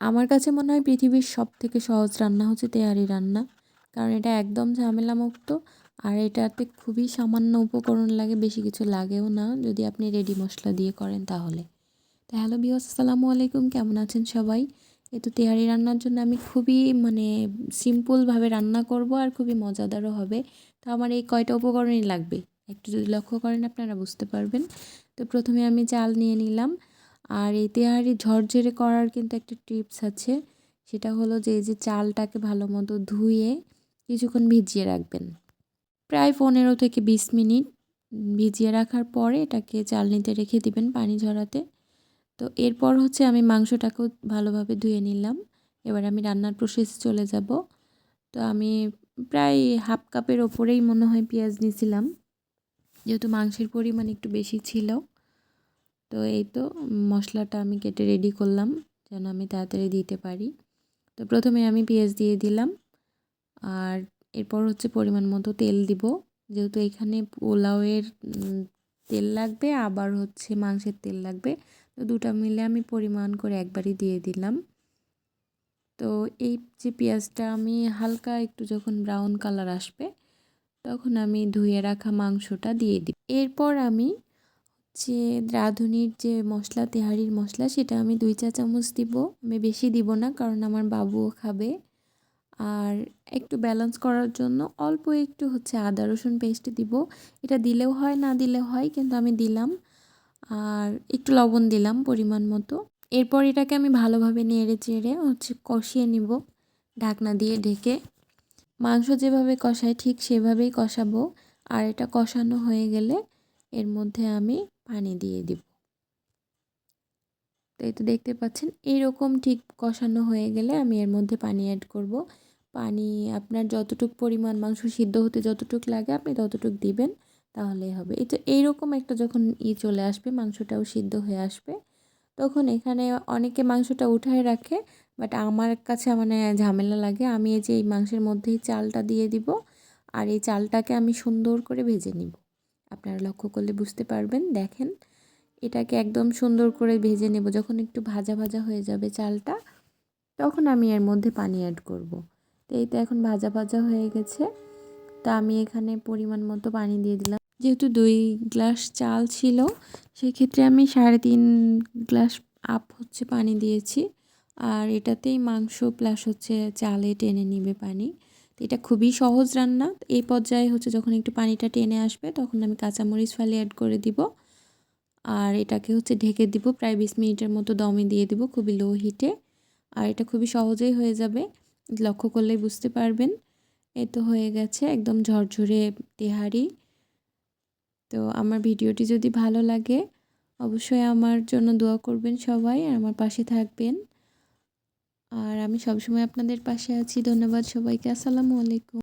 আমার কাছে মনে হয় পৃথিবীর সব থেকে সহজ রান্না হচ্ছে তেহারি রান্না। কারণ এটা একদম ঝামেলামুক্ত, আর এটাতে খুবই সামান্য উপকরণ লাগে, বেশি কিছু লাগেও না যদি আপনি রেডি মশলা দিয়ে করেন তাহলে। তো হ্যালো বিওস আসসালামু আলাইকুম, কেমন আছেন সবাই? এ তো তেহারি রান্নার জন্য আমি খুবই মানে সিম্পলভাবে রান্না করব আর খুবই মজাদারও হবে। তো আমার এই কয়টা উপকরণই লাগবে? একটু যদি লক্ষ্য করেন আপনারা বুঝতে পারবেন। তো প্রথমে আমি চাল নিয়ে নিলাম। আর এই তেহারি ঝরঝরে করার কিন্তু একটা টিপস আছে। সেটা হলো যে, এই যে চালটাকে ভালো মতো ধুয়ে কিছুক্ষণ ভিজিয়ে রাখবেন। প্রায় পনেরো থেকে বিশ মিনিট ভিজিয়ে রাখার পরে এটাকে চালনিতে রেখে দিবেন পানি ঝরাতে। তো এরপর হচ্ছে আমি মাংসটাকেও ভালোভাবে ধুয়ে নিলাম। এবার আমি রান্নার প্রসেসে চলে যাব। তো আমি প্রায় হাফ কাপের ওপরেই মনে হয় পেঁয়াজ নিয়েছিলাম যেহেতু মাংসের পরিমাণ একটু বেশি ছিল। তো এই তো মশলাটা আমি কেটে রেডি করলাম, যেন আমি তাড়াতাড়ি দিতে পারি। তো প্রথমে আমি পেঁয়াজ দিয়ে দিলাম, আর এরপর হচ্ছে পরিমাণ মতো তেল দিব। যেহেতু এখানে পোলাওয়ের তেল লাগবে, আবার হচ্ছে মাংসের তেল লাগবে, তো দুটা মিলে আমি পরিমাণ করে একবারই দিয়ে দিলাম। তো এই যে পেঁয়াজটা আমি হালকা একটু যখন ব্রাউন কালার আসবে, তখন আমি ধুয়ে রাখা মাংসটা দিয়ে দিই। এরপর আমি যে রাঁধুনির যে মশলা, তেহারির মশলা, সেটা আমি দুই চা চামচ দিব। আমি বেশি দিব না, কারণ আমার বাবুও খাবে। আর একটু ব্যালেন্স করার জন্য অল্প একটু হচ্ছে আদা, রসুন পেস্ট দিব। এটা দিলেও হয়, না দিলেও হয়, কিন্তু আমি দিলাম। আর একটু লবণ দিলাম পরিমাণ মতো। এরপর এটাকে আমি ভালোভাবে নেড়ে চেড়ে হচ্ছে কষিয়ে নিব ঢাকনা দিয়ে ঢেকে। মাংস যেভাবে কষায় ঠিক সেভাবেই কষাবো। আর এটা কষানো হয়ে গেলে এর মধ্যে আমি পানি দিয়ে দিব। তো এই তো দেখতে পাচ্ছেন, এইরকম ঠিক কষানো হয়ে গেলে আমি এর মধ্যে পানি অ্যাড করব। পানি আপনার যতটুক পরিমাণ মাংস সিদ্ধ হতে যতটুক লাগে আপনি ততটুক দিবেন, তাহলেই হবে। এই তো এইরকম একটা যখন ই চলে আসবে, মাংসটাও সিদ্ধ হয়ে আসবে, তখন এখানে অনেকে মাংসটা উঠায় রাখে বাট আমার কাছে মানে ঝামেলা লাগে। আমি এই যে এই মাংসের মধ্যেই চালটা দিয়ে দিব, আর এই চালটাকে আমি সুন্দর করে ভেজে নিব। আপনারা লক্ষ্য করলে বুঝতে পারবেন। দেখেন, এটাকে একদম সুন্দর করে ভেজে নেব। যখন একটু ভাজা ভাজা হয়ে যাবে চালটা, তখন আমি এর মধ্যে পানি অ্যাড করব। তো এই তো এখন ভাজা ভাজা হয়ে গেছে। তা আমি এখানে পরিমাণ মতো পানি দিয়ে দিলাম। যেহেতু দুই গ্লাস চাল ছিল, সেক্ষেত্রে আমি সাড়ে তিন গ্লাস আপ হচ্ছে পানি দিয়েছি। আর এটাতেই মাংস প্লাস হচ্ছে চালে টেনে নিবে পানি। এটা খুবই সহজ রান্না। এই পর্যায়ে হচ্ছে যখন একটু পানিটা টেনে আসবে, তখন আমি কাঁচামরিচ ফালি অ্যাড করে দিব। আর এটাকে হচ্ছে ঢেকে দিব, প্রায় বিশ মিনিটের মতো দমে দিয়ে দিব খুবই লো হিটে আর এটা খুবই সহজেই হয়ে যাবে, লক্ষ্য করলেই বুঝতে পারবেন। এ তো হয়ে গেছে একদম ঝরঝরে তেহারি। তো আমার ভিডিওটি যদি ভালো লাগে, অবশ্যই আমার জন্য দোয়া করবেন সবাই। আর আমার পাশে থাকবেন। আর আমি সবসময় আপনাদের পাশে আছি। ধন্যবাদ সবাইকে। আসসালামু আলাইকুম।